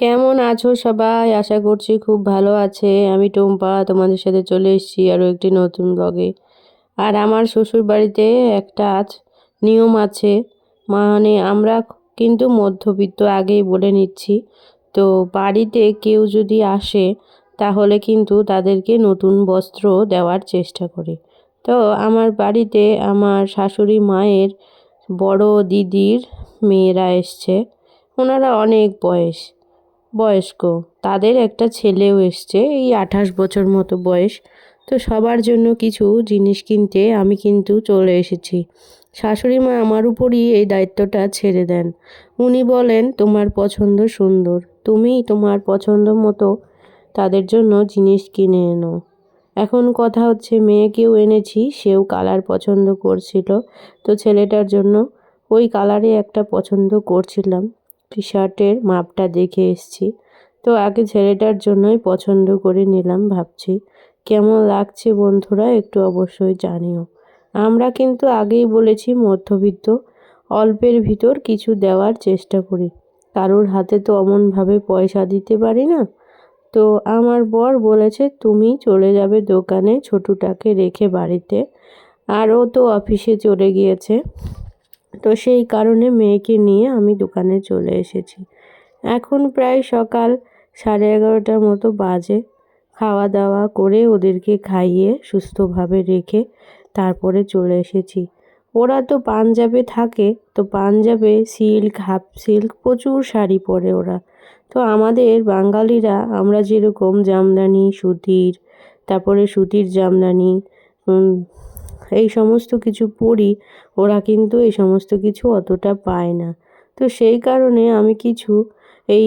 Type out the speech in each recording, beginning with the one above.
কেমন আছো সবাই? আশা করছি খুব ভালো আছে। আমি টুম্পা, তোমাদের সাথে চলে এসেছি আরও একটি নতুন ব্লগে আর আমার শ্বশুর বাড়িতে একটা আজ নিয়ম আছে। মানে আমরা কিন্তু মধ্যবিত্ত, আগেই বলে নিচ্ছি। তো বাড়িতে কেউ যদি আসে, তাহলে কিন্তু তাদেরকে নতুন বস্ত্র দেওয়ার চেষ্টা করি। তো আমার বাড়িতে আমার শাশুড়ি মায়ের বড় দিদির মেয়েরা এসছে। ওনারা অনেক বয়স। বয়স্ক। তাদের একটা ছেলেও এসছে, এই আঠাশ বছর মতো বয়স। তো সবার জন্য কিছু জিনিস কিনতে আমি কিন্তু চলে এসেছি। শাশুড়ি মা আমার উপরই এই দায়িত্বটা ছেড়ে দেন। উনি বলেন, তোমার পছন্দ সুন্দর। তুমি তোমার পছন্দ মতো তাদের জন্য জিনিস কিনে এনো। এখন কথা হচ্ছে, মেয়েকেও এনেছি, সেও কালার পছন্দ করছিল। তো ছেলেটার জন্য ওই কালারে একটা পছন্দ করছিলাম। টি শার্টের মাপটা দেখে এসছি। তো আগে ছেলেটার জন্যই পছন্দ করে নিলাম ভাবছি। কেমন লাগছে বন্ধুরা একটু অবশ্যই জানিও। আমরা কিন্তু আগেই বলেছি মধ্যবিত্ত, অল্পের ভিতর কিছু দেওয়ার চেষ্টা করি। কারোর হাতে তো অমনভাবে পয়সা দিতে পারি না। তো আমার বর বলেছে, তুমি চলে যাবে দোকানে ছোটুটাকে রেখে বাড়িতে। আর ও তো অফিসে চলে গিয়েছে। তো সেই কারণে মেয়েকে নিয়ে আমি দোকানে চলে এসেছি। এখন প্রায় সকাল সাড়ে এগারোটার মতো বাজে। খাওয়া দাওয়া করে ওদেরকে খাইয়ে সুস্থভাবে রেখে তারপরে চলে এসেছি। ওরা তো পাঞ্জাবে থাকে, তো পাঞ্জাবে সিল্ক, হাফ সিল্ক প্রচুর শাড়ি পরে ওরা। তো আমাদের বাঙালিরা আমরা যেরকম জামদানি, সুতির, তারপরে সুতির জামদানি এই সমস্ত কিছু পরি ওরা কিন্তু এই সমস্ত কিছু অতটা পায় না। তো সেই কারণে আমি কিছু এই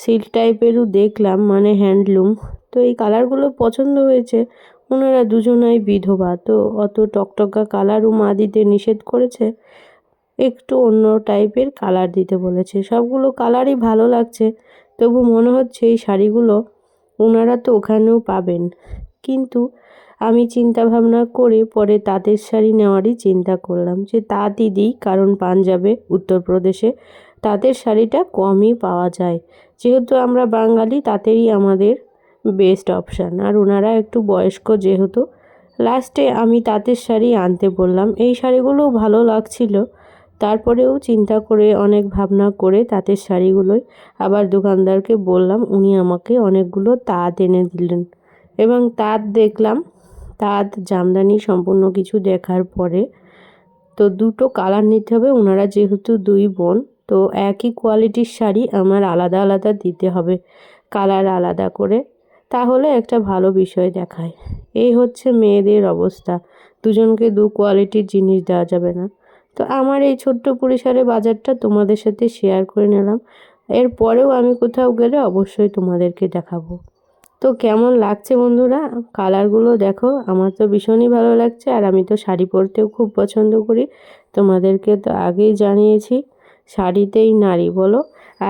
সিল টাইপেরও দেখলাম মানে হ্যান্ডলুম তো এই কালারগুলো পছন্দ হয়েছে, ওনারা দুজনাই বিধবা। তো অত টকটকা কালারও মা দিতে নিষেধ করেছে, একটু অন্য টাইপের কালার দিতে বলেছে। সবগুলো কালারই ভালো লাগছে, তবু মনে হচ্ছে এই শাড়িগুলো ওনারা তো ওখানেও পাবেন। কিন্তু আমি চিন্তা ভাবনা করে পরে তাঁতের শাড়ি নেওয়ারই চিন্তা করলাম যে তাঁতই দিই কারণ পাঞ্জাবে, উত্তরপ্রদেশে তাঁতের শাড়িটা কমই পাওয়া যায়। যেহেতু আমরা বাঙালি, তাঁতেরই আমাদের বেস্ট অপশান আর ওনারা একটু বয়স্ক যেহেতু লাস্টে আমি তাঁতের শাড়ি আনতে বললাম। এই শাড়িগুলোও ভালো লাগছিল। তারপরেও চিন্তা করে, অনেক ভাবনা করে তাঁতের শাড়িগুলোই আবার দোকানদারকে বললাম, উনি আমাকে অনেকগুলো তাঁত এনে দিলেন। এবং তাঁত দেখলাম তাঁত, জামদানি সম্পূর্ণ কিছু দেখার পরে তো দুটো কালার নিতে হবে। ওনারা যেহেতু দুই বোন, তো একই কোয়ালিটির শাড়ি আমার আলাদা আলাদা দিতে হবে কালার আলাদা করে। তাহলে একটা ভালো বিষয় দেখায়। এই হচ্ছে মেয়েদের অবস্থা। দুজনকে দু কোয়ালিটির জিনিস দেওয়া যাবে না। তো আমার এই ছোট্ট পরিসরে বাজারটা তোমাদের সাথে শেয়ার করে নিলাম। এরপরেও আমি কোথাও গেলে অবশ্যই তোমাদেরকে দেখাবো। তো কেমন লাগছে বন্ধুরা? কালারগুলো দেখো, আমার তো ভীষণই ভালো লাগছে আর আমি তো শাড়ি পরতেও খুব পছন্দ করি। তোমাদেরকে তো আগেই জানিয়েছি, শাড়িতেই নারী বলো।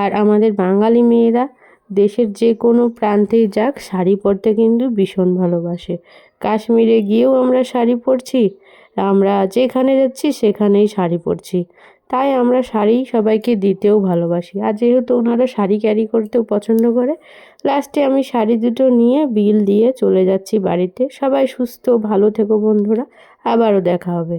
আর আমাদের বাঙালি মেয়েরা দেশের যে কোনো প্রান্তেই যাক, শাড়ি পরতে কিন্তু ভীষণ ভালোবাসে। কাশ্মীরে গিয়েও আমরা শাড়ি পরছি, আমরা যেখানে যাচ্ছি সেখানেই শাড়ি পরছি। তাই আমরা শাড়ি সবাইকে দিতেও ভালোবাসি। আর যেহেতু ওনারা শাড়ি ক্যারি করতেও পছন্দ করে লাস্টে আমি শাড়ি দুটো নিয়ে বিল দিয়ে চলে যাচ্ছি বাড়িতে। সবাই সুস্থ, ভালো থেকো বন্ধুরা। আবারও দেখা হবে।